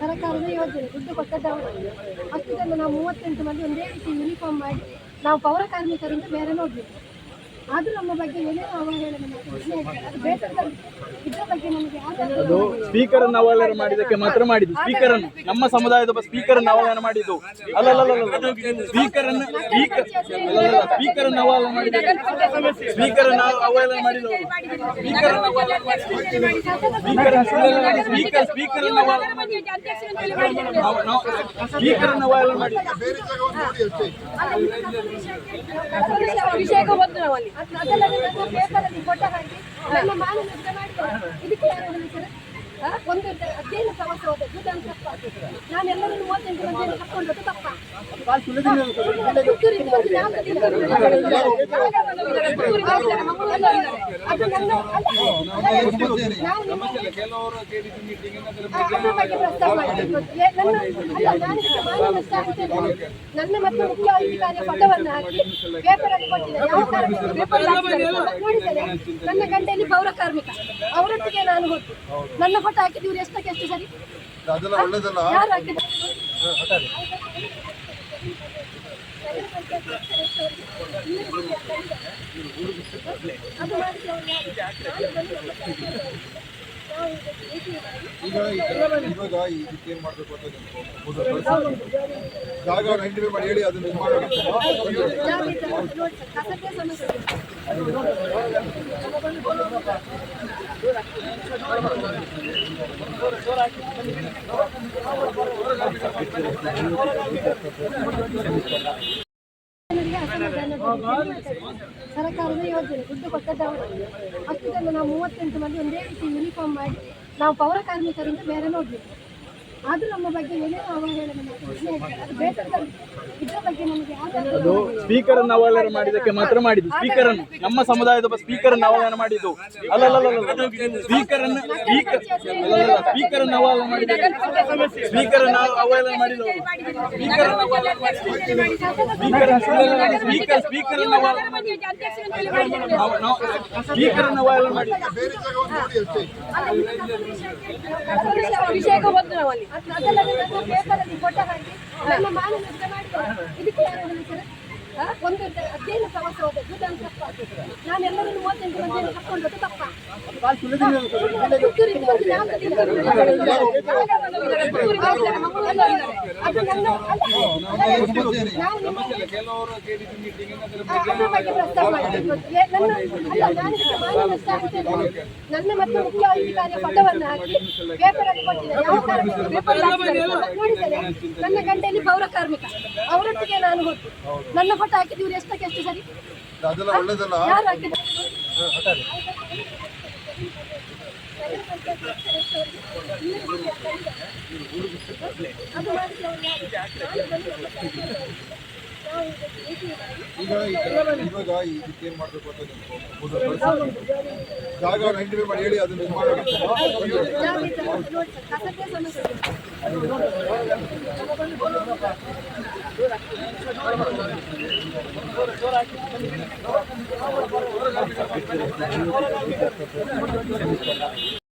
ಸರ್ಕಾರದ ಯೋಜನೆ, ದುಡ್ಡು ಕೊಟ್ಟದ್ದವರು. ಅಷ್ಟು ನಾವು ಮೂವತ್ತೆಂಟು ಮಂದಿ ಒಂದೇ ರೀತಿ ಯೂನಿಫಾರ್ಮ್ ಮಾಡಿ, ನಾವು ಪೌರ ಕಾರ್ಮಿಕರಿಂದ ಬೇರೆ ನೋಡಬೇಕು. ಆದರೂ ನಮ್ಮ ಬಗ್ಗೆ ಏನೇನೋ ಅವಹೇಳನ. ಅದು ಅದು ಸ್ಪೀಕರ್ ಅನ್ನು ಮಾಡಿದ್ದಕ್ಕೆ ಮಾತ್ರ ಮಾಡಿದ್ದು ಸ್ಪೀಕರ್ ಅನ್ನು. ನಮ್ಮ ಸಮುದಾಯದ ಸ್ಪೀಕರ್ ಅನ್ನು ಅವಹೇಳನ ಮಾಡಿದ್ದು. ಅಲ್ಲ ಸ್ಪೀಕರ್ ಅನ್ನು ಸ್ಪೀಕರ್ ಸ್ಪೀಕರ್ ಅನ್ನು ಅವಹೇಳನ ಮಾಡಿದ್ದಕ್ಕೆ ಸ್ಪೀಕರ್ ಅನ್ನು ಅವಹೇಳನ ಮಾಡಿದವರು ಸ್ಪೀಕರ್ ಸ್ಪೀಕರ್ ಸ್ಪೀಕರ್ ಅನ್ನು ಸ್ಪೀಕರ್ ಅನ್ನು ಅವಹೇಳನ ಮಾಡಿ ಅಭಿಷೇಕ ಬಂದು ನಾವು ಅಲ್ಲಿ ಅದೆಲ್ಲ ನನ್ನ ಪೇಪರಲ್ಲಿ ಫೋಟೋ ಹಾಕಿ ನನ್ನ ಮಾನ ನಷ್ಟ ಮಾಡಿದ್ದಾರೆ ಇದಕ್ಕೆ ಯಾರು ಆ? ಒಂದು ಅಧ್ಯಯನ ಪ್ರವಾಸ ಹೋದದ್ದು ನಾನು ತಪ್ಪ ನಾನು ಎಲ್ಲರನ್ನು ಮೂವತ್ತೆಂಟು ಮಂದಿಯನ್ನು ಕರ್ಕೊಂಡು ತಪ್ಪ. ಪುತ್ತೂರಿಗೆ ಒಂದು ನಾಲ್ಕು ದಿನ ಅದು ನನ್ನ. ನನ್ನ ಮತ್ತು ಮುಖ್ಯ ಅಧಿಕಾರಿಯ ಪದವನ್ನು ಹಾಕಿ ಪೇಪರ್ ಅಲ್ಲಿ ಯಾವ ಪೇಪರ್ ನೋಡಿದ್ದಾರೆ ನನ್ನ ಗಂಟೆಯಲ್ಲಿ ಪೌರ ಕಾರ್ಮಿಕ. ಅವರೊಟ್ಟಿಗೆ ನಾನು ಹೋದ್ದು ನನ್ನ ಫೋಟೋ ಹಾಕಿದ್ದು ಎಷ್ಟಕ್ಕೆ ಎಷ್ಟು ಸರಿ? ಅದೆಲ್ಲ ಒಳ್ಳೇದಲ್ಲ? ಯಾರು ಅದು ಮಾಡಿ ಈಗ ಈಗ- ಇವಾಗ ಇದಕ್ಕೆ ಏನ್ ಮಾಡ್ಬೇಕು ಅಂತ ನಿಮ್ಗೆ ಮೊದಲು ಕಳ್ಸಿ. ಜಾಗ ಐಡೆಂಟಿಫೈ ಮಾಡಿ ಹೇಳಿ ಅದನ್ನ ಇದು ಮಾಡಬೇಕು ಸರ್ಕಾರದ ಯೋಜನೆ, ದುಡ್ಡು ಕೊಟ್ಟದ್ದವರು ಅಷ್ಟು ಜನ ನಾವು ಮೂವತ್ತೆಂಟು ಮಂದಿ ಒಂದೇ ರೀತಿ ಯೂನಿಫಾರ್ಮ್ ಮಾಡಿ ನಾವು ಪೌರ ಕಾರ್ಮಿಕರಿಂದ ಬೇರೆ ನೋಡ್ಲಿಲ್ಲ ಆದ್ರೂ ನಮ್ಮ ಬಗ್ಗೆ ಏನೇನೋ ಅವಹೇಳನ ಮಾಡಿ ಪ್ರಶ್ನೆ ಇರ್ತದೆ. ಅದು ಬೇಸರದ ಇದ್ರ ಬಗ್ಗೆ ನಮಗೆ ಆಧಾರ ಅದು ಸ್ಪೀಕರ್ ಅನ್ನು ಅವಹೇಳನ ಮಾಡಿದಕ್ಕೆ ಮಾತ್ರ ಮಾಡಿದ್ದು ಸ್ಪೀಕರ್ ಅನ್ನು ನಮ್ಮ ಸಮುದಾಯದ ಒಬ್ಬ ಸ್ಪೀಕರ್ ಅನ್ನು ಅವಹೇಳನ ಮಾಡಿದ್ದು ಅಲ್ಲ ಸ್ಪೀಕರ್ ಅನ್ನು ಸ್ಪೀಕರ್ ಸ್ಪೀಕರ್ ಅನ್ನು ಅವಹೇಳನ ಮಾಡಿದ ಸ್ಪೀಕರ್ ಅನ್ನು ಅವಹೇಳನ ಮಾಡಿದ್ದು ಸ್ಪೀಕರ್ ಅನ್ನು ಅವಹೇಳನ ಮಾಡಿ ಸ್ಪೀಕರ್ ಸ್ಪೀಕರ್ ಅನ್ನು ಅವಹೇಳನ ಮಾಡಿದ್ದು ಸ್ಪೀಕರ್ ಅನ್ನು ಅವಹೇಳನ ಮಾಡಿ ಬೇರೆ ಜಾಗ ಒಂದು ನೋಡಿ ಅಷ್ಟೇ ವಿಷಯಕ್ಕೆ ಬಂದು ನಾವು ಅಲ್ಲಿ ಅದೆಲ್ಲ ನನ್ನ ಪೇಪರಲ್ಲಿ ಫೋಟೋ ನನ್ನ ಮಾನವ ನಷ್ಟ ಮಾಡಿದ್ದಾರೆ. ಇದಕ್ಕೆ ಯಾರು ಹೇಳಿದ್ದಾರೆ? ಒಂದು ಅಧ್ಯಯನ ಪ್ರವಾಸ ಹೋಗಬೇಕು ನಾನು ತಪ್ಪ ನಾನು ಎಲ್ಲರನ್ನು ಮೂವತ್ತೆಂಟು ಮಂದಿಯನ್ನು ಕರ್ಕೊಂಡು ಹೋದ್ದು ತಪ್ಪ? ಪುತ್ತೂರಿಗೆ ಒಂದು ನಾಲ್ಕು ಅದು ನನ್ನ ಅದ್ರ ಬಗ್ಗೆ ಅಲ್ಲ, ನಾನು ನನ್ನ ಮತ್ತು ಮುಖ್ಯ ಅಧಿಕಾರಿಯ ಪದವನ್ನು ಹಾಕಿ ಪೇಪರ್ ಅಲ್ಲಿ ಕೊಟ್ಟಿದ್ದಾರೆ ಯಾವ ಪೇಪರ್ ನನ್ನ ಗಂಟೆಯಲ್ಲಿ ಪೌರ ಕಾರ್ಮಿಕ ಅವರೊಟ್ಟಿಗೆ ನಾನು ಹೋದ್ದು ನನ್ನ ಫೋಟೋ ಹಾಕಿದ್ದು ಇವ್ರು ಎಷ್ಟಕ್ಕೆ ಎಷ್ಟು ಸರಿ ಅದೆಲ್ಲ ಒಳ್ಳೇದಲ್ಲ ಯಾರು ಹಾಕಿದ್ದಾರೆ ಅದು ಮಾಡಿದ್ದು ಅವ್ರು ಯಾರು? ನಾನು ಬಂದು ನಮ್ಮ ಕೆಲಸದಲ್ಲಿ ನಾವು ಈಗ meeting ಮಾಡಿ ಈಗ ಈಗ- ಇವಾಗ ಇದಕ್ಕೆ ಏನ್ ಮಾಡ್ಬೇಕು ಅಂತ ನಿಮ್ಗೆ ಮೊದಲು ಕಳ್ಸಿ. ಜಾಗ ಐಡೆಂಟಿಫೈ ಮಾಡಿ ಹೇಳಿ ಅದನ್ನ ಇದು ಮಾಡಬೇಕು なにわ男子の子たちは、そんなに大きな人たちは、